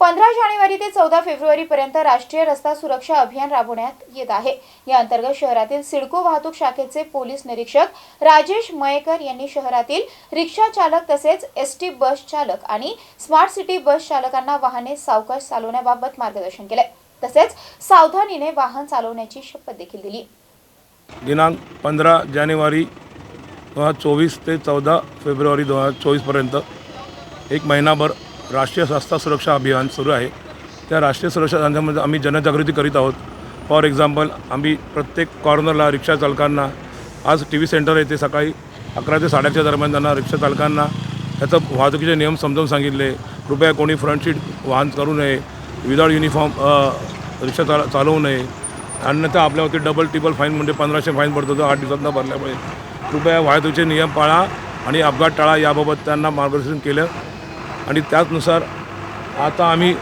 पंधरा जानेवारी ते चौदा फेब्रुवारी पर्यंत राष्ट्रीय रस्ता सुरक्षा अभियान राबवण्यात येत आहे. या अंतर्गत शहरातील सिडको वाहतूक शाखेचे पोलीस निरीक्षक राजेश मयेकर यांनी शहरातील रिक्षा चालक तसेच एस टी बस चालक आणि स्मार्ट सिटी बस चालकांना वाहने सावकाश चालवण्याबाबत मार्गदर्शन केले. तसेच सावधानीने वाहन चालवण्याची शपथ देखील दिली. दिनांक पंधरा जानेवारी दोन हजार चोवीस ते चौदा फेब्रुवारी दोन हजार चोवीसपर्यंत एक महिनाभर राष्ट्रीय स्वास्थ्य सुरक्षा अभियान सुरू आहे. त्या राष्ट्रीय सुरक्षा अभियानामध्ये आम्ही जनजागृती करीत आहोत. फॉर एक्झाम्पल आम्ही प्रत्येक कॉर्नरला रिक्षा चालकांना आज टी व्ही सेंटर येते सकाळी अकरा ते साडेच्या दरम्यान त्यांना रिक्षा चालकांना त्याचं वाहतुकीचे नियम समजावून सांगितले. कृपया कोणी फ्रंट सीट वाहन करू नये विदाउट युनिफॉर्म रिक्षा चाल चालवू नये. अन्यथा आपल्यावरती डबल टिबल फाईन म्हणजे पंधराशे फाईन पडतो तो आठ दिवसात न भरल्यामुळे कृपया वाहतुकीचे नियम पाळा आणि अपघात टाळा याबाबत त्यांना मार्गदर्शन केलं. आणि त्याचनुसार आता आम्ही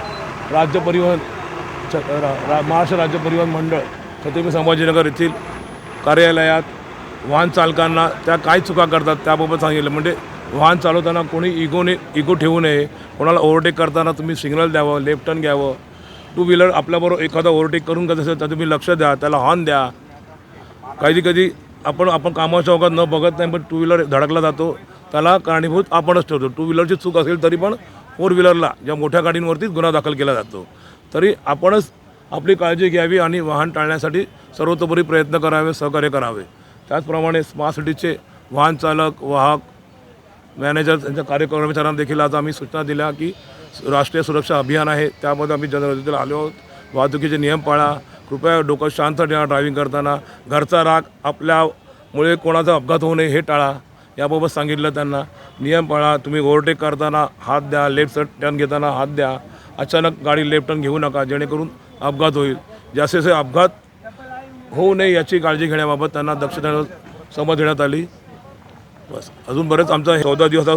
राज्य परिवहन च रा, महाराष्ट्र राज्य परिवहन मंडळ छत्रपती संभाजीनगर येथील कार्यालयात वाहन चालकांना त्या काय चुका करतात त्याबाबत सांगितलं. म्हणजे वाहन चालवताना कोणी इगोने इगो ठेवू नये कोणाला ओव्हरटेक करताना तुम्ही सिग्नल द्यावं लेफ्ट टर्न घ्यावं. टू व्हीलर आपल्याबरोबर एखादा ओव्हरटेक करून करत असेल तर तुम्ही लक्ष द्या त्याला हॉर्न द्या. कधी कधी आपण आपण कामाच्या अवघात न बघत नाही पण टू व्हीलर धडकला जातो. त्याला कारणीभूत आपणच ठेवतो टू व्हीलरची चूक असेल तरी पण फोर व्हीलरला ज्या मोठ्या गाडींवरतीच गुन्हा दाखल केला जातो. तरी आपणच आपली काळजी घ्यावी आणि वाहन टाळण्यासाठी सर्वतोपरी प्रयत्न करावे सहकार्य करावे. त्याचप्रमाणे स्मार्ट सिटीचे वाहन चालक वाहक मॅनेजर त्यांच्या कार्यकर्मचाऱ्यांना देखील आज आम्ही सूचना दिल्या की राष्ट्रीय सुरक्षा अभियान आहे. त्यामध्ये आम्ही जनजागृतीला आलो आहोत. वाहतुकीचे नियम पाळा. कृपया डोकं शांत ठेवा ड्रायव्हिंग करताना. घरचा राग आपल्यामुळे कोणाचा अपघात होऊ नये हे टाळा. याबाबत सांगितलं त्यांना. नियम पाळा तुम्ही ओव्हरटेक करताना हात द्या लेफ्ट टर्न घेताना हात द्या. अचानक गाडी लेफ्ट टर्न घेऊ नका जेणेकरून अपघात होईल. जास्तीत जास्त अपघात होऊ नये याची काळजी घेण्याबाबत त्यांना दक्षता समज देण्यात आली. बस. अजून बरेच आमचा चौदा दिवस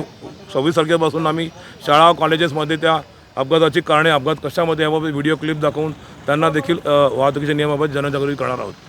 सव्वीस तारखेपासून आम्ही शाळा कॉलेजेसमध्ये त्या अपघाताची कारणे अपघात कशामध्ये याबाबत व्हिडिओ क्लिप दाखवून त्यांना देखील वाहतुकीच्या नियमाबाबत जनजागृती करणार आहोत.